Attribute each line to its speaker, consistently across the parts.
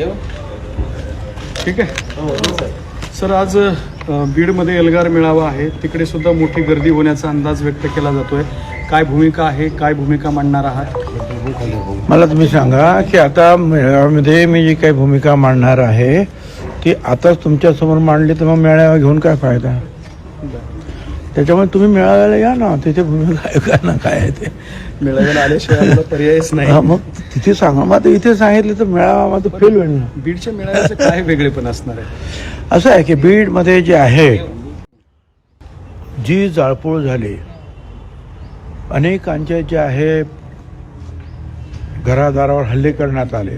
Speaker 1: येऊ
Speaker 2: ठीक आहे.
Speaker 1: हो सर.
Speaker 2: सर आज बीडमध्ये एल्गार मेळावा आहे. तिकडे सुद्धा मोठी गर्दी होण्याचा अंदाज व्यक्त केला जातोय. काय भूमिका आहे? काय भूमिका मांडणार आहात?
Speaker 3: मला तुम्ही सांगा की आता मेळाव्यामध्ये मी जी काही भूमिका मांडणार आहे ती आताच तुमच्यासमोर मांडली तर मग मेळावा घेऊन काय फायदा? त्याच्यामुळे तुम्ही मेळाव्याला या ना तिथे भूमिका ऐका ना काय आहे ते?
Speaker 2: मेळाव्याला आल्याशिवाय आम्हाला पर्यायच
Speaker 3: हा,
Speaker 2: नाही
Speaker 3: मग तिथे सांगा. मग आता इथे सांगितलं तर मेळावा माझं फेल होईल ना.
Speaker 2: बीडच्या मेळाव्याचं काय वेगळेपण असणार आहे?
Speaker 3: असं आहे की बीडमध्ये जे आहे जी जाळपोळ झाली अनेकांचे जे आहे घरादारावर हल्ले करण्यात आले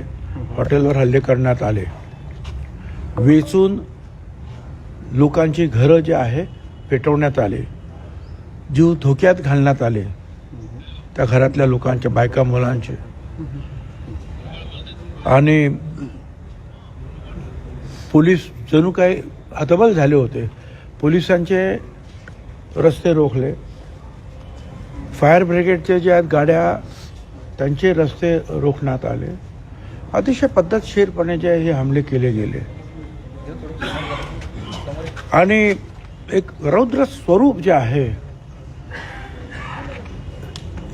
Speaker 3: हॉटेलवर हल्ले करण्यात आले. वेचून लोकांची घरं जे आहे पेटवण्यात आले. जीव धोक्यात घालण्यात आले. त्या घरातल्या लोकांच्या बायका मुलांचे. आणि पोलीस जणू काही हतबल झाले होते. पोलिसांचे रस्ते रोखले. फायर ब्रिगेडचे जे आहेत गाड्या त्यांचे रस्ते रोखण्यात आले. अतिशय पद्धतशीरपणे जे हे हमले केले गेले. आणि एक रौद्र स्वरूप जे आहे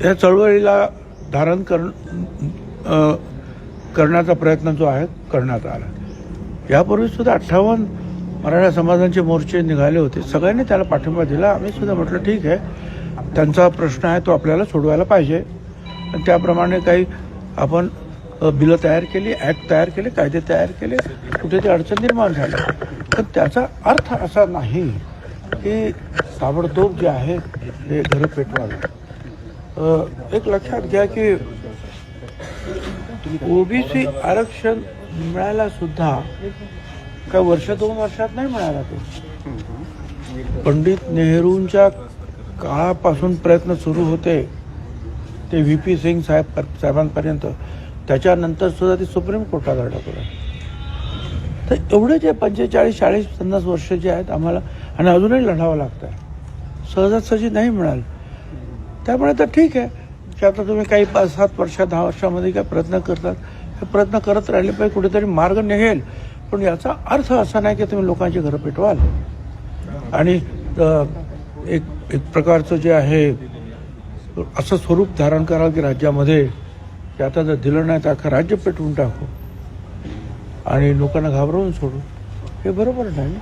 Speaker 3: या चळवळीला धारण कर करण्याचा प्रयत्न जो आहे करण्यात आला. यापूर्वी सुद्धा अठ्ठावन्न मराठा समाजांचे मोर्चे निघाले होते. सगळ्यांनी त्याला पाठिंबा दिला. आम्ही सुद्धा म्हटलं ठीक आहे. त्यांचा प्रश्न आहे तो आपल्याला सोडवायला पाहिजे. आणि त्याप्रमाणे काही आपण बिलं तयार केली ॲक्ट तयार केले कायदे तयार केले. कुठे ते अडचण निर्माण झाल्या पण त्याचा अर्थ असा नाही की ताबडतोब जे आहे ते घरं पेटवावे. एक लक्षात घ्या की ओबीसी आरक्षण मिळायला सुद्धा काय वर्ष दोन वर्षात नाही मिळाला तो. पंडित नेहरूंच्या काळापासून प्रयत्न सुरू होते ते व्ही पी सिंग साहेब साहेबांपर्यंत. त्याच्यानंतर सुद्धा ते सुप्रीम कोर्टात अडकलं तर एवढे जे पंचेचाळीस चाळीस पन्नास वर्ष जे आहेत आम्हाला आणि अजूनही लढावं लागतं आहे सहजासहजी नाही मिळालं. त्यामुळे तर ठीक आहे. की आता तुम्ही काही पाच सात वर्षा दहा वर्षामध्ये काय प्रयत्न करतात. हे प्रयत्न करत राहिले पाहिजे कुठेतरी मार्ग निघेल. पण याचा अर्थ असा नाही की तुम्ही लोकांची घरं पेटवाल. आणि एक एक प्रकारचं जे आहे असं स्वरूप धारण कराल की राज्यामध्ये की आता जर दिलं नाही तर अख्खं राज्य पेटवून टाकू. आणि लोकांना घाबरवून सोडू. हे बरोबर नाही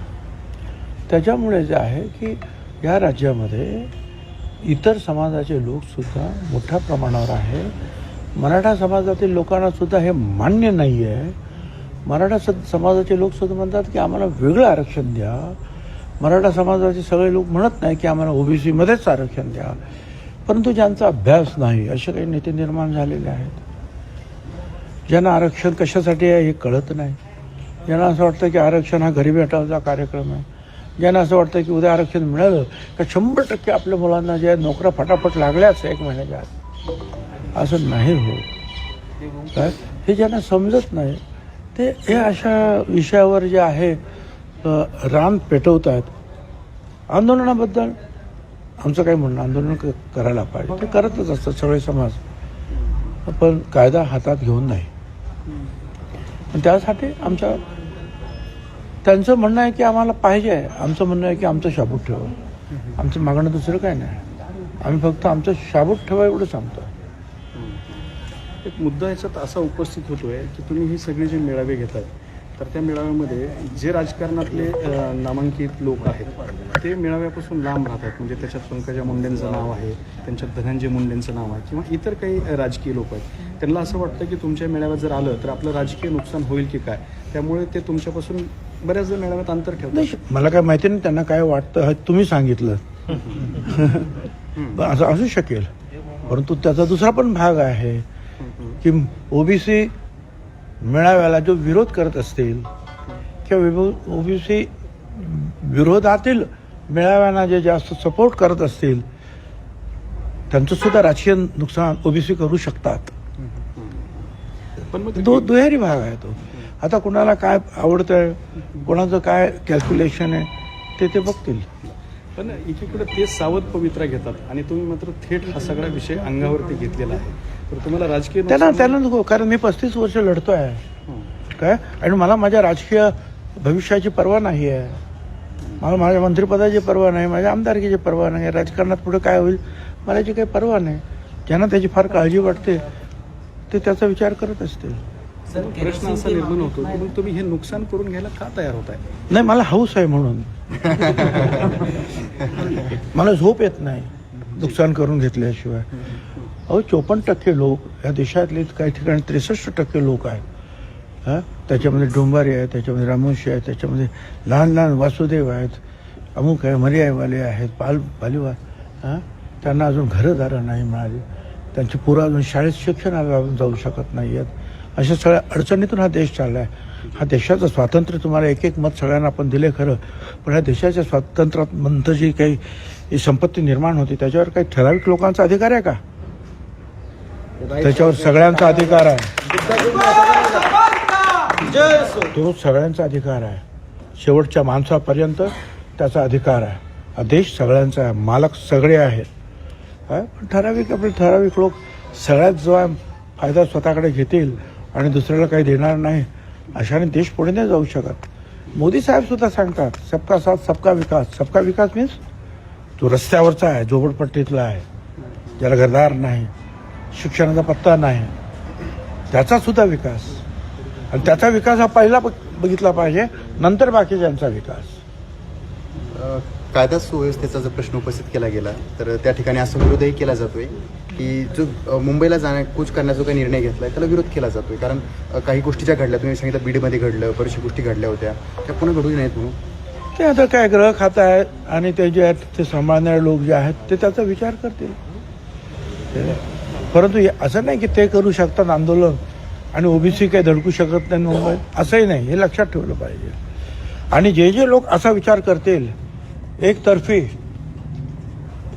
Speaker 3: त्याच्यामुळे जे आहे की या राज्यामध्ये इतर समाजाचे लोकसुद्धा मोठ्या प्रमाणावर आहे. मराठा समाजातील लोकांनासुद्धा हे मान्य नाही आहे मराठा स समाजाचे लोकसुद्धा म्हणतात की आम्हाला वेगळं आरक्षण द्या. मराठा समाजाचे सगळे लोक म्हणत नाही की आम्हाला ओबीसीमध्येच आरक्षण द्या. परंतु ज्यांचा अभ्यास नाही असे काही नेते निर्माण झालेले आहेत. ज्यांना आरक्षण कशासाठी आहे हे कळत नाही. ज्यांना असं वाटतं की आरक्षण हा घरी हटावचा कार्यक्रम आहे. ज्यांना असं वाटतं की उद्या आरक्षण मिळालं का शंभर टक्के आपल्या मुलांना जे आहे नोकऱ्या फटाफट लागल्याच एक महिन्याच्या आत. असं नाही होत काय? हे ज्यांना समजत नाही ते हे अशा विषयावर जे आहे रान पेटवत आहेत आंदोलनाबद्दल आमचं काही म्हणणं आंदोलन करायला पाहिजे. ते करतच असतात सगळे समाज. पण कायदा हातात घेऊन नाही. त्यासाठी आमच्या त्यांचं म्हणणं आहे की आम्हाला पाहिजे. आहे आमचं म्हणणं आहे की आमचं शाबूत ठेवा. आमचं मागणं दुसरं काय नाही. आम्ही फक्त आमचं शाबूत ठेवा एवढं सांगतो.
Speaker 2: एक मुद्दा याच्यात असा उपस्थित होतोय की तुम्ही ही सगळे जे मेळावे घेतात तर त्या मेळाव्यामध्ये जे राजकारणातले नामांकित लोक आहेत ते मेळाव्यापासून लांब राहतात. म्हणजे त्याच्यात पंकजा मुंडेंचं नाव आहे त्यांच्यात धनंजय मुंडेंचं नाव आहे किंवा इतर काही राजकीय लोक आहेत. त्यांना असं वाटतं की तुमच्या मेळाव्यात जर आलं तर आपलं राजकीय नुकसान होईल की काय? त्यामुळे ते तुमच्यापासून बऱ्याचदा मेळाव्यात अंतर ठेवतात.
Speaker 3: नाही मला काय माहिती नाही त्यांना काय वाटतं हे तुम्ही सांगितलं. असं असू शकेल. परंतु त्याचा दुसरा पण भाग आहे की ओबीसी मेळाव्याला जो विरोध करत असतील किंवा ओबीसी विरोधातील मेळाव्यांना जे जास्त सपोर्ट करत असतील त्यांचं सुद्धा राजकीय नुकसान ओबीसी करू शकतात.
Speaker 2: पण मग
Speaker 3: दो दुहेरी भाग आहे तो. आता कुणाला काय आवडतंय कोणाचं काय कॅल्क्युलेशन आहे ते ते बघतील.
Speaker 2: पण एकीकडे ते सावध पवित्रा घेतात आणि तुम्ही मात्र थेट हा सगळा विषय अंगावरती घेतलेला आहे. तर तुम्हाला राजकीय
Speaker 3: त्यांना
Speaker 2: नुकसान-
Speaker 3: त्यांना नको कारण मी पस्तीस वर्ष लढतोय.
Speaker 2: हं.
Speaker 3: काय? आणि मला माझ्या राजकीय भविष्याची पर्वा नाही आहे. मला माझ्या मंत्रिपदाची पर्वा नाही माझ्या आमदारकीची पर्वा नाही. राजकारणात पुढे काय होईल मला याची काही पर्वा नाही. ज्यांना त्याची फार काळजी वाटते ते त्याचा विचार करत असतील.
Speaker 2: प्रश्न असा निर्माण होतो की मग तुम्ही हे नुकसान करून घ्यायला का तयार होत आहे
Speaker 3: नाही मला हौस आहे म्हणून. मला झोप येत नाही नुकसान करून घेतल्याशिवाय. अहो चोपन्न टक्के लोक या देशातले काही ठिकाणी त्रेसष्ट टक्के लोक आहेत. हां? त्याच्यामध्ये डोंबारी आहे त्याच्यामध्ये रामोशी आहे त्याच्यामध्ये लहान लहान वासुदेव आहेत अमुक आहे मर्यायवाले आहेत पाल पालिवा हां? त्यांना अजून घरंदारं नाही मिळाली. त्यांची पोरं अजून शाळेत शिक्षणाला जाऊ शकत नाही आहेत अशा सगळ्या अडचणीतून हा देश चालला आहे हा देशाचं स्वातंत्र्य तुम्हाला एक एक मत सगळ्यांना आपण दिले खरं. पण ह्या देशाच्या स्वातंत्र्यात मंत जी काही ही संपत्ती निर्माण होती त्याच्यावर काही ठराविक लोकांचा अधिकार आहे का? त्याच्यावर सगळ्यांचा अधिकार आहे. तो सगळ्यांचा अधिकार आहे. शेवटच्या माणसापर्यंत त्याचा अधिकार आहे. हा देश सगळ्यांचा आहे. मालक सगळे आहेत. काय पण ठराविक आपले ठराविक लोक सगळ्यात जो आहे फायदा स्वतःकडे घेतील आणि दुसऱ्याला काही देणार नाही अशाने देश पुढे नाही जाऊ शकत. मोदी साहेब सुद्धा सांगतात सबका साथ सबका विकास. सबका विकास मीन्स जो रस्त्यावरचा आहे झोपडपट्टीतला आहे ज्याला घरदार नाही शिक्षणाचा पत्ता नाही त्याचा सुद्धा विकास. आणि त्याचा विकास हा पहिला बघ- बघितला पाहिजे नंतर बाकीच्यांचा विकास.
Speaker 1: कायदा सुव्यवस्थेचा जर प्रश्न उपस्थित केला गेला तर त्या ठिकाणी असा विरोधही केला जातोय की जो मुंबईला जाण्या कूच करण्याचा काही निर्णय घेतलाय त्याला विरोध केला जातोय. कारण काही गोष्टी ज्या घडल्या तुम्ही सांगितलं बीडमध्ये घडलं बऱ्याचशा गोष्टी घडल्या होत्या. त्या पुन्हा घडू नाहीत म्हणून?
Speaker 3: ते आता काय ग्रह खातं आहे आणि ते जे आहेत ते सांभाळणारे लोक जे आहेत ते त्याचा विचार करतील. परंतु हे असं नाही की ते करू शकतात आंदोलन आणि ओबीसी काही धडकू शकत नाही मुंबईत. असंही नाही. हे लक्षात ठेवलं पाहिजे. आणि जे जे लोक असा विचार करतील एकतर्फी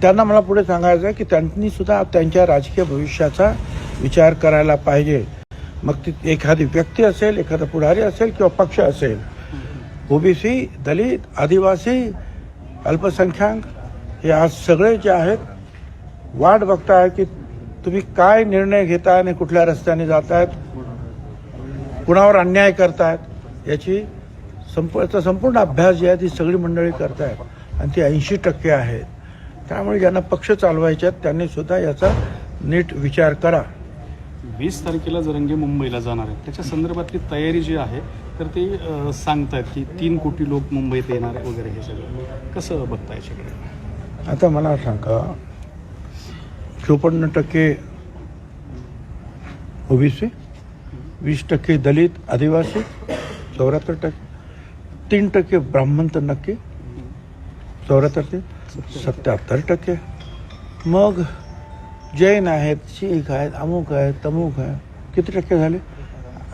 Speaker 3: त्यांना मला पुढे सांगायचं आहे की त्यांनी सुद्धा त्यांच्या राजकीय भविष्याचा विचार करायला पाहिजे. मग ती एखादी व्यक्ती असेल एखादा पुढारी असेल किंवा पक्ष असेल ओबीसी दलित आदिवासी अल्पसंख्याक हे आज सगळे जे आहेत वाट बघताय की तुम्ही काय निर्णय घेताय आणि कुठल्या रस्त्याने जातायत कुणावर अन्याय करतायत याची संप याचा संपूर्ण अभ्यास जे आहे ती सगळी मंडळी करतायत. आणि ती ऐंशी टक्के आहेत त्यामुळे ज्यांना पक्ष चालवायचे आहेत त्यांनी सुद्धा याचा नीट विचार करा.
Speaker 2: वीस तारखेला जरंगे मुंबईला जाणार आहेत. त्याच्या संदर्भातली तयारी जी आहे तर ते अ, सांगतायत की तीन कोटी लोक मुंबईत येणार आहे वगैरे हे सगळं. कसं बघता याच्याकडे?
Speaker 3: आता मला सांगा चोपन्न टक्के ओबीसी वीस टक्के दलित आदिवासी चौऱ्याहत्तर टक्के तीन टक्के ब्राह्मण तर नक्की. चौऱ्याहत्तर ते सत्याहत्तर टक्के. मग जैन आहेत शीख आहेत अमुक आहेत तमुक आहे किती टक्के झाले?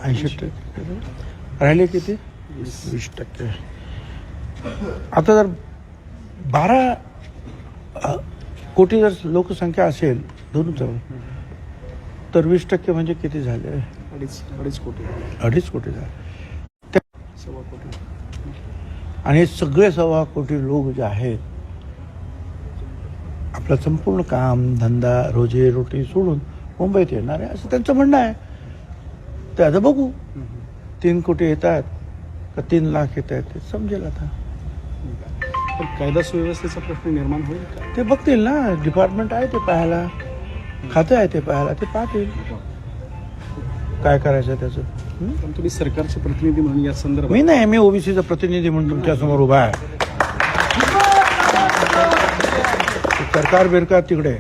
Speaker 3: ऐंशी टक्के. राहिले किती? वीस टक्के. आता जर बारा कोटी जर लोकसंख्या असेल दोन जवळ तर वीस टक्के म्हणजे किती झाले?
Speaker 2: अडीच अडीच कोटी.
Speaker 3: अडीच कोटी झाले.
Speaker 2: सव्वा कोटी.
Speaker 3: आणि हे सगळे सव्वा कोटी लोक जे आहेत आपलं संपूर्ण काम धंदा रोजी रोटी सोडून मुंबईत येणार आहे असं त्यांचं म्हणणं आहे. ते आता बघू. तीन कोटी येत आहेत का तीन लाख येत आहेत ते समजेल आता.
Speaker 2: पण कायदा सुव्यवस्थेचा प्रश्न निर्माण होईल का?
Speaker 3: ते बघतील ना. डिपार्टमेंट आहे ते पाहायला. खातं आहे ते पाहायला. ते पाहतील. काय करायचं त्याचं?
Speaker 2: पण तुम्ही सरकारचे प्रतिनिधी म्हणून या संदर्भात
Speaker 3: मी नाही मी ओबीसीचा प्रतिनिधी म्हणून तुमच्यासमोर उभा आहे. सरकार बिरकार तिकडे.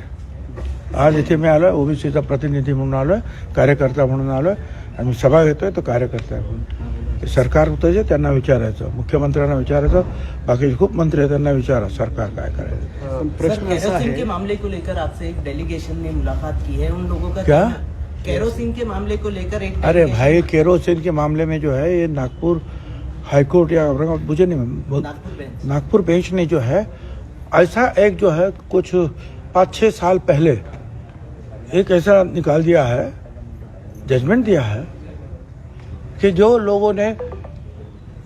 Speaker 3: आज इथे मी आलोय ओबीसीचा प्रतिनिधी म्हणून आलोय कार्यकर्ता म्हणून आलोय आणि मी सभा घेतोय तो कार्यकर्ता आहे म्हणून. ते सरकार होतं जे त्यांना विचारायचं. मुख्यमंत्र्यांना विचारायचं बाकीचे खूप मंत्री आहेत त्यांना विचारा सरकार काय करायचं.
Speaker 2: प्रश्न असा आहे
Speaker 4: के मामले को लेकर आपसे एक डेलीगेशन ने मुलाकात की है। उन लोगों का
Speaker 3: क्या?
Speaker 4: केरोसिन के मामले को लेकर एक
Speaker 3: अरे भाई केरोसिन के मामले में जो है ये नागपुर हाईकोर्ट या औरंगाबाद मुझे नहीं
Speaker 4: नागपुर बेंच।
Speaker 3: नागपुर बेंच ने जो है ऐसा एक जो है कुछ पाँच छः साल पहले एक ऐसा निकाल दिया है जजमेंट दिया है कि जो लोगों ने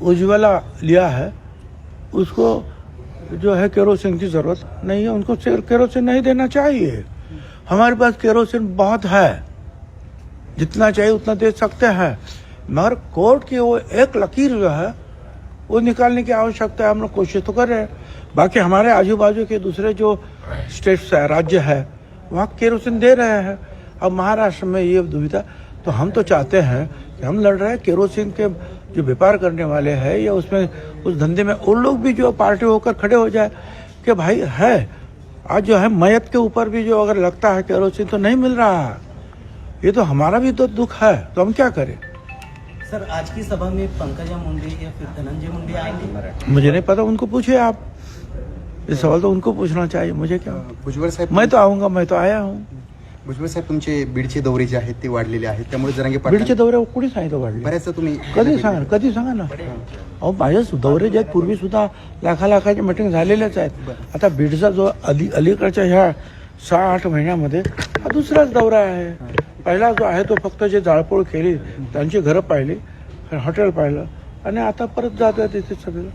Speaker 3: उज्ज्वला लिया है उसको जो है केरोसिन की ज़रूरत नहीं है उनको केरोसिन नहीं देना चाहिए। हमारे पास केरोसिन बहुत है। जितना चाहिए उतना दे सकते हैं। मगर कोर्ट की वो एक लकीर जो है, वो निकालने की आवश्यकता है। हम लोग कोशिश तो कर रहे हैं। बाकी हमारे आजू बाजू के दूसरे जो स्टेट्स है, राज्य है, वहाँ केरोसिन दे रहे हैं। अब महाराष्ट्र में ये दुविधा तो हम तो चाहते हैं कि हम लड़ रहे हैं। केरोसिन के जो व्यापार करने वाले हैं या उसमें, उस धंधे में उन लोग भी जो पार्टी होकर खड़े हो जाए कि भाई, है, आज जो है मयत के ऊपर भी जो अगर लगता है केरोसिन तो नहीं मिल रहा। है ये तो हमारा भी तो दुख है तो हम क्या करें?
Speaker 4: सर आज की सभा में पंकजा मुंडे या फिर धनंजय मुंडे आएंगे
Speaker 3: मुझे नहीं पता उनको पूछिए आप। ये सवाल तो उनको पूछना चाहिए मुझे क्या?
Speaker 1: भुजबळ साहेब
Speaker 3: मैं तो आऊंगा मैं तो आया हूँ।
Speaker 1: भुजबळ साहेब तुमचे बीडचे दौरे जे आहेत ते वाढलेले आहेत त्यामुळे जरांगे
Speaker 3: बीडचे दौरे कुणी सांगितलं वाढले?
Speaker 1: बऱ्याचदा तुम्ही
Speaker 3: कधी सांगा कधी सांगा ना? अहो माझ्या सु- दौरे जे आहेत पूर्वी सुद्धा लाखा लाखाची मिटिंग झालेल्याच आहेत. आता बीडचा जो अली अलीकडच्या ह्या सहा आठ महिन्यामध्ये हा दुसराच दौरा आहे. पहिला जो आहे तो फक्त जे जाळपोळ केली त्यांची घरं पाहिली हॉटेल पाहिलं आणि आता परत जात आहे तिथे सगळं.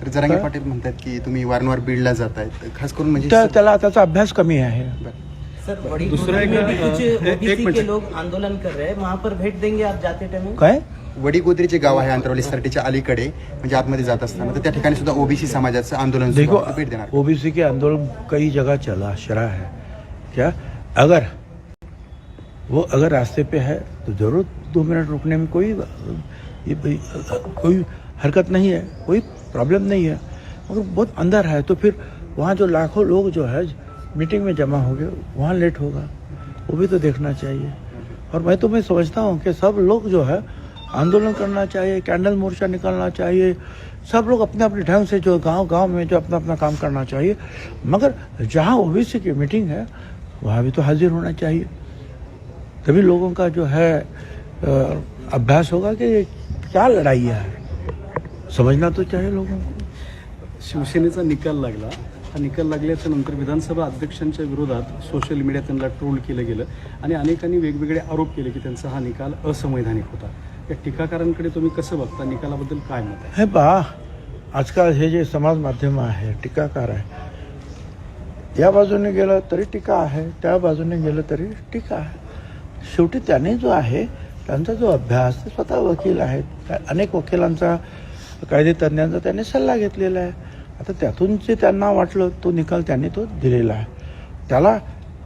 Speaker 1: तर जरांगे पाटील म्हणतात की तुम्ही वारंवार बीडला जातायत खास करून म्हणजे
Speaker 3: त्या त्याला त्याचा अभ्यास कमी आहे.
Speaker 1: बरं.
Speaker 4: सर बड़ी
Speaker 2: दूसरा
Speaker 4: गोदरी
Speaker 2: एक,
Speaker 4: लोग आंदोलन कर रहे हैं वहाँ पर भेंट देंगे आप जाते टाइम?
Speaker 3: काय?
Speaker 1: वडीगोद्री जे गाव आहे अंतरवली सरटीच्या अलीकडे म्हणजे आतमध्ये जात असताना तर त्या ठिकाणी सुद्धा ओबीसी समाजाचं आंदोलन
Speaker 3: देखो
Speaker 1: आहे. भेट देणार.
Speaker 3: ओबीसी के आंदोलन कई जगह चला शरा है. क्या? अगर वो अगर रास्ते पे है तो ज़रूर दो मिनट रुकने में कोई, ये कोई हरकत नहीं है, कोई प्रॉब्लम नहीं है। मगर बहुत अंदर है तो फिर वहाँ जो लाखों लोग जो है मीटिंग में जमा हो गए वहाँ लेट होगा। वो भी तो देखना चाहिए। और मैं तो मैं समझता हूँ कि सब लोग जो है, आंदोलन करना चाहिए, कैंडल मोर्चा निकालना चाहिए। सब लोग अपने अपने ढंग से जो गाँव गाँव में जो अपना अपना काम करना चाहिए। मगर जहाँ ओबीसी की मीटिंग है, वहाँ भी तो हाजिर होना चाहिए। तभी लोगों का जो है अभ्यास होगा कि क्या लड़ाई है। समझना तो चाहिए लोगों को।
Speaker 2: शिवसेनेचा निकाल लागला. हा निकाल लागल्याच्या नंतर विधानसभा अध्यक्षांच्या विरोधात सोशल मीडिया त्यांना ट्रोल केलं गेलं आणि अनेकांनी वेगवेगळे आरोप केले की त्यांचा हा निकाल असंवैधानिक होता. या टीकाकारांकडे तुम्ही कसं बघता? निकालाबद्दल काय मत आहे?
Speaker 3: हे पा आजकाल हे जे समाज माध्यम आहे टीकाकार आहे या बाजूने गेलं तरी टीका आहे त्या बाजूने गेलं तरी टीका आहे. शेवटी त्याने जो आहे त्यांचा जो अभ्यास ते स्वतः वकील आहेत. त्या- अनेक वकिलांचा कायदेतज्ञांचा त्यांनी सल्ला घेतलेला आहे. आता त्यातून जे त्यांना वाटलं तो निकाल त्यांनी तो दिलेला आहे. त्याला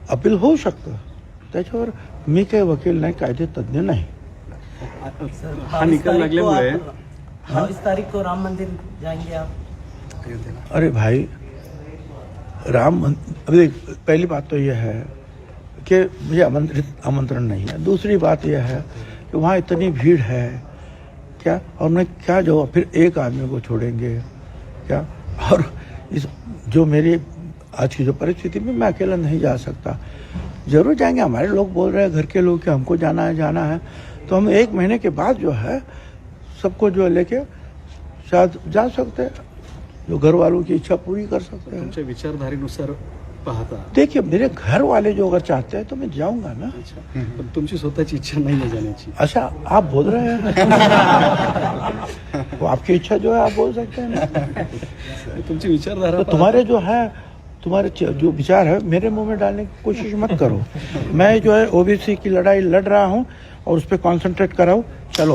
Speaker 3: अपील होऊ शकतं. त्याच्यावर मी काही वकील नाही कायदेतज्ञ नाही.
Speaker 2: हा निकाल लागल्यामुळे
Speaker 4: बाईस तारीख को राम मंदिर जाएंगे आप.
Speaker 1: अयोध्येला
Speaker 3: अरे भाई राम देख, पहली बात तो यह है कि मुझे आमंत्रित आमंत्रण नहीं है। दूसरी बात यह है कि वहाँ इतनी भीड़ है, क्या? और मैं क्या जो फिर एक आदमी को छोड़ेंगे, क्या? और इस जो मेरी आज की जो परिस्थिति में मैं अकेला नहीं जा सकता। ज़रूर जाएँगे। हमारे लोग बोल रहे हैं, घर के लोग कि हमको जाना है जाना है। तो हम एक महीने के बाद जो है, सबको जो है लेके शायद जा सकते हैं। जो घर वालों की इच्छा पूरी कर सकते हैं।
Speaker 2: विचारधारेनुसार पाहता।
Speaker 3: देखिए मेरे घर वाले जो अगर चाहते हैं तो मैं जाऊँगा ना।
Speaker 2: अच्छा पण तुमची स्वतःची इच्छा नाही आहे जाण्याची?
Speaker 3: अच्छा आप बोल रहे हैं? वो आपकी इच्छा जो है आप बोल सकते हैं ना।
Speaker 2: तुमची विचारधारा
Speaker 3: तो तुम्हारे जो है तुम्हारे जो विचार है मेरे मुँह में डालने की कोशिश मत करो। मैं जो है ओबीसी की लड़ाई लड़ रहा हूँ और उस पर कॉन्सेंट्रेट कराऊँ। चलो।